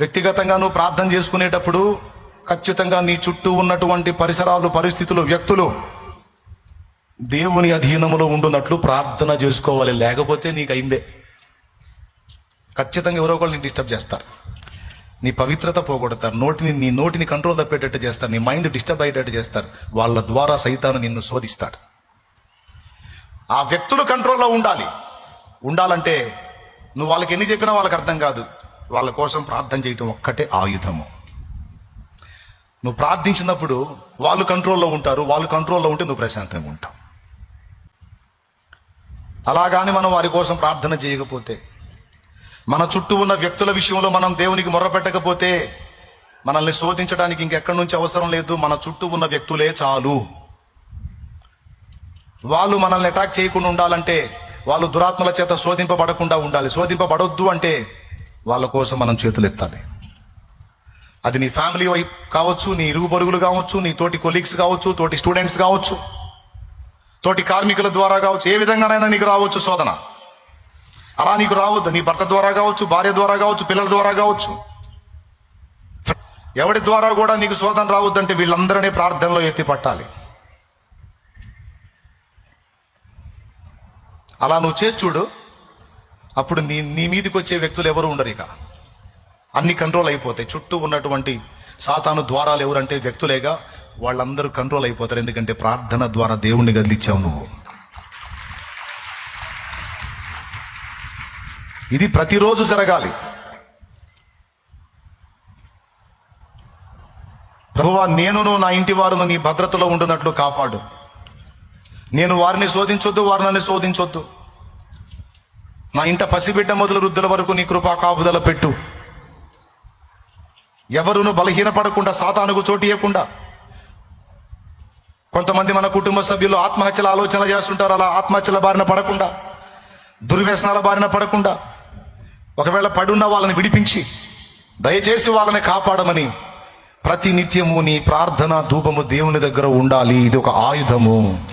వ్యక్తిగతంగా నువ్వు ప్రార్థన చేసుకునేటప్పుడు ఖచ్చితంగా నీ చుట్టూ ఉన్నటువంటి పరిసరాలు పరిస్థితులు వ్యక్తులు దేవుని అధీనములో ఉండున్నట్లు ప్రార్థన చేసుకోవాలి. లేకపోతే నీకు అయిందే. ఖచ్చితంగా ఎవరో ఒకళ్ళు డిస్టర్బ్ చేస్తారు. నీ పవిత్రత పోగొడతారు. నోటిని నీ నోటిని కంట్రోల్ తప్పేటట్టు చేస్తారు. నీ మైండ్ డిస్టర్బ్ అయ్యేటట్టు చేస్తారు. వాళ్ళ ద్వారా సైతాను నిన్ను శోధిస్తాడు. ఆ వ్యక్తులు కంట్రోల్లో ఉండాలి. ఉండాలంటే నువ్వు వాళ్ళకి ఎన్ని చెప్పినా వాళ్ళకి అర్థం కాదు. వాళ్ళ కోసం ప్రార్థన చేయటం ఒక్కటే ఆయుధము. నువ్వు ప్రార్థించినప్పుడు వాళ్ళు కంట్రోల్లో ఉంటారు వాళ్ళు కంట్రోల్లో ఉంటే నువ్వు ప్రశాంతంగా ఉంటావు. అలాగాని మనం వారి కోసం ప్రార్థన చేయకపోతే మన చుట్టూ ఉన్న వ్యక్తుల విషయంలో మనం దేవునికి మొర్రపెట్టకపోతే మనల్ని శోధించడానికి ఇంకెక్కడి నుంచి అవసరం లేదు మన చుట్టూ ఉన్న వ్యక్తులే చాలు. వాళ్ళు మనల్ని అటాక్ చేయకుండా ఉండాలంటే వాళ్ళు దురాత్మల చేత శోధింపబడకుండా ఉండాలి. శోధింపబడొద్దు అంటే వాళ్ళ కోసం మనం చేతులు ఎత్తాలి. అది నీ ఫ్యామిలీ వైపు కావచ్చు నీ ఇరుగు పొరుగులు కావచ్చు నీ తోటి కొలీగ్స్ కావచ్చు తోటి స్టూడెంట్స్ కావచ్చు తోటి కార్మికుల ద్వారా కావచ్చు ఏ విధంగానైనా నీకు రావచ్చు శోధన. అలా నీకు రావద్దు. నీ భర్త ద్వారా కావచ్చు భార్య ద్వారా కావచ్చు పిల్లల ద్వారా కావచ్చు. ఎవడి ద్వారా కూడా నీకు శోధన రావద్దంటే వీళ్ళందరినీ ప్రార్థనలో ఎత్తి పట్టాలి. అలా నువ్వు చేసి చూడు అప్పుడు నీ నీ మీదకి వచ్చే వ్యక్తులు ఎవరు ఉండరు ఇక. అన్ని కంట్రోల్ అయిపోతాయి. చుట్టూ ఉన్నటువంటి సాతాను ద్వారాలు ఎవరంటే వ్యక్తులేగా వాళ్ళందరూ కంట్రోల్ అయిపోతారు. ఎందుకంటే ప్రార్థన ద్వారా దేవుణ్ణి గదిలిచ్చావు నువ్వు. ఇది ప్రతిరోజు జరగాలి. ప్రభువా నేనును నా ఇంటి వారును నీ భద్రతలో ఉండునట్లు కాపాడు. నేను వారిని శోధించొద్దు వారు నన్ను శోధించొద్దు. మా ఇంట పసిబిడ్డ మొదలు వృద్ధుల వరకు నీ కృపా కాపుదల పెట్టు. ఎవరును బలహీనపడకుండా సాతానుకు చోటు ఇవ్వకుండా కొంతమంది మన కుటుంబ సభ్యులు ఆత్మహత్యల ఆలోచన చేస్తుంటారు అలా ఆత్మహత్యల బారిన పడకుండా దుర్వ్యసనాల బారిన పడకుండా. ఒకవేళ పడున్న వాళ్ళని విడిపించి దయచేసి వాళ్ళని కాపాడమని ప్రతి నిత్యము నీ ప్రార్థన ధూపము దేవుని దగ్గర ఉండాలి. ఇది ఒక ఆయుధము.